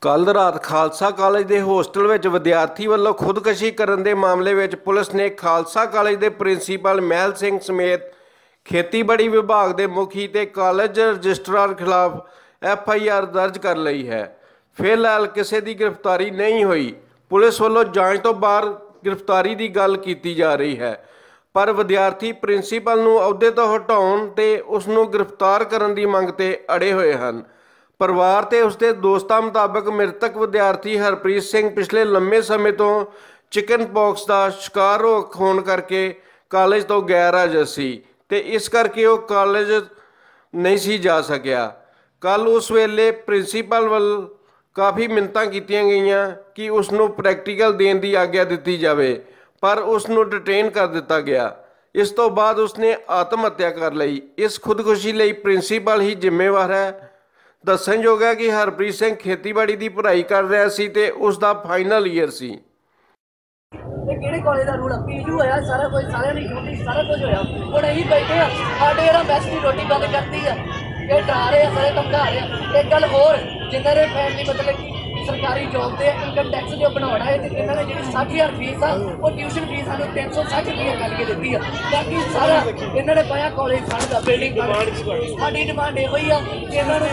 ਕੱਲ ਰਾਤ ਖਾਲਸਾ ਕਾਲਜ ਦੇ ਹੋਸਟਲ ਵਿੱਚ ਵਿਦਿਆਰਥੀ ਵੱਲੋਂ ਖੁਦਕੁਸ਼ੀ ਕਰਨ ਦੇ ਮਾਮਲੇ ਵਿੱਚ ਪੁਲਿਸ ਨੇ ਖਾਲਸਾ ਕਾਲਜ ਦੇ ਪ੍ਰਿੰਸੀਪਲ ਮਹਿਲ ਸਿੰਘ ਸਮੇਤ ਖੇਤੀਬਾੜੀ ਵਿਭਾਗ ਦੇ ਮੁਖੀ ਤੇ ਕਾਲਜ ਰਜਿਸਟਰਾਰ ਖਿਲਾਫ ਐਫ ਆਈ ਆਰ ਦਰਜ ਕਰ ਲਈ ਹੈ। ਫਿਲਹਾਲ ਕਿਸੇ ਦੀ ਗ੍ਰਿਫਤਾਰੀ ਨਹੀਂ ਹੋਈ। ਪੁਲਿਸ ਵੱਲੋਂ ਜਾਂਚ ਤੋਂ ਬਾਅਦ ਗ੍ਰਿਫਤਾਰੀ ਦੀ ਗੱਲ ਕੀਤੀ ਜਾ ਰਹੀ ਹੈ। ਪਰ ਵਿਦਿਆਰਥੀ ਪ੍ਰਿੰਸੀਪਲ ਨੂੰ ਅਹੁਦੇ ਤੋਂ ਹਟਾਉਣ ਤੇ ਉਸ ਨੂੰ ਗ੍ਰਿਫਤਾਰ ਕਰਨ ਦੀ ਮੰਗ ਤੇ ਅੜੇ ਹੋਏ ਹਨ। ਪਰਿਵਾਰ ਤੇ ਉਸਦੇ ਦੋਸਤਾਂ ਮੁਤਾਬਕ ਮ੍ਰਿਤਕ ਵਿਦਿਆਰਥੀ ਹਰਪ੍ਰੀਤ ਸਿੰਘ ਪਿਛਲੇ ਲੰਮੇ ਸਮੇਂ ਤੋਂ ਚਿਕਨ ਪੌਕਸ ਦਾ ਸ਼ਿਕਾਰ ਹੋਣ ਕਰਕੇ ਕਾਲਜ ਤੋਂ ਗੈਰ ਹਾਜ਼ਰ ਸੀ ਤੇ ਇਸ ਕਰਕੇ ਉਹ ਕਾਲਜ ਨਹੀਂ ਸੀ ਜਾ ਸਕਿਆ। ਕੱਲ ਉਸ ਵੇਲੇ ਪ੍ਰਿੰਸੀਪਲ ਵੱਲ ਕਾਫੀ ਮਿੰਨਤਾਂ ਕੀਤੀਆਂ ਗਈਆਂ ਕਿ ਉਸ ਨੂੰ ਪ੍ਰੈਕਟੀਕਲ ਦੇਣ ਦੀ ਆਗਿਆ ਦਿੱਤੀ ਜਾਵੇ, ਪਰ ਉਸ ਨੂੰ ਡਿਟੇਨ ਕਰ ਦਿੱਤਾ ਗਿਆ। ਇਸ ਤੋਂ ਬਾਅਦ ਉਸਨੇ ਆਤਮ ਹੱਤਿਆ ਕਰ ਲਈ। ਇਸ ਖੁਦਕੁਸ਼ੀ ਲਈ ਪ੍ਰਿੰਸੀਪਲ ਹੀ ਜ਼ਿੰਮੇਵਾਰ ਹੈ ਦੱਸਣਯੋਗ ਹੈ ਕਿ ਹਰਪ੍ਰੀਤ ਸਿੰਘ ਖੇਤੀਬਾੜੀ ਦੀ ਪੜ੍ਹਾਈ ਕਰ ਰਿਹਾ ਸੀ ਤੇ ਉਸ ਦਾ ਫਾਈਨਲ ਈਅਰ ਸੀ। ਇਹ ਕਿਹੜੇ ਕਾਲਜ ਦਾ ਰੂਲ ਆ? ਪੀਜੂ ਹੋਇਆ, ਸਾਰਾ ਕੁਝ, ਸਾਰਿਆਂ ਦੀ ਡਿਊਟੀ ਸਾਰਾ ਕੁਝ ਹੋਇਆ। ਹੁਣ ਅਸੀਂ ਬੈਠੇ ਆ, ਸਾਡੇ ਜਿਹੜਾ ਮੈਸ ਦੀ ਰੋਟੀ ਬੰਦ ਕਰਤੀ ਆ। ਇਹ ਡਰਾ ਰਹੇ ਆ, ਸਾਰੇ ਧਮਕਾ ਰਹੇ ਆ। ਇੱਕ ਗੱਲ ਹੋਰ ਜਿਨ੍ਹਾਂ ਦੇ ਫੈਮਿਲੀ ਮਤਲਬ ਕਿ ਸਰਕਾਰੀ ਜੌਬ ਤੇ ਇਨਕਮ ਟੈਕਸ ਜੋ ਬਣਾਉਣਾ ਹੈ ਤੇ ਇਹਨਾਂ ਨੇ ਜਿਹੜੀ 60000 ਫੀਸ ਆ ਉਹ ਟਿਊਸ਼ਨ ਫੀਸ ਸਾਨੂੰ 360 ਰੁਪਏ ਕਰਕੇ ਦਿੱਤੀ ਆ। ਬਾਕੀ ਸਾਰਾ ਇਹਨਾਂ ਨੇ ਪਾਇਆ ਕਾਲਜ ਫੰਡ ਦਾ ਬਿਲਡਿੰਗ ਸਾਡੀ ਡਿਮਾਂਡ ਇਹੋ ਹੀ ਆ ਕਿ ਇਹਨਾਂ ਨੂੰ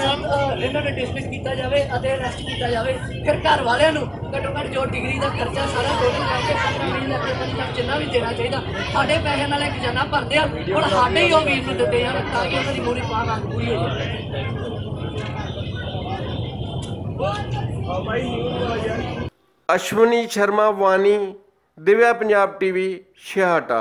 ਇਹਨਾਂ ਨੂੰ ਡਿਸਮਿਸ ਕੀਤਾ ਜਾਵੇ ਅਤੇ ਅਰੈਸਟ ਕੀਤਾ ਜਾਵੇ। ਫਿਰ ਘਰ ਵਾਲਿਆਂ ਨੂੰ ਘੱਟੋ ਘੱਟ ਜੋ ਡਿਗਰੀ ਦਾ ਖਰਚਾ ਸਾਰਾ ਟੋਟਲ ਕਰਕੇ 15 20 ਲੱਖ ਰੁਪਏ ਤੱਕ ਜਿੰਨਾ ਵੀ ਦੇਣਾ ਚਾਹੀਦਾ ਸਾਡੇ ਪੈਸੇ ਨਾਲ ਇੱਕ ਜਨਾ ਭਰਦੇ ਆ। ਹੁਣ ਸਾਡੇ ਹੀ ਉਹ ਵੀਰ ਨੂੰ ਦਿੱਤੇ ਜਾਣ ਤਾਂ ਕਿ ਉਹਨਾਂ ਦੀ ਮੋਰੀ ਪਾਂ ਮੰਗ ਪੂਰੀ ਹੋ ਜਾਵੇ। ਅਸ਼ਵਨੀ ਸ਼ਰਮਾ ਵਾਨੀ ਦਿਵਿਆ ਪੰਜਾਬ ਟੀਵੀ ਛਿਹਾਟਾ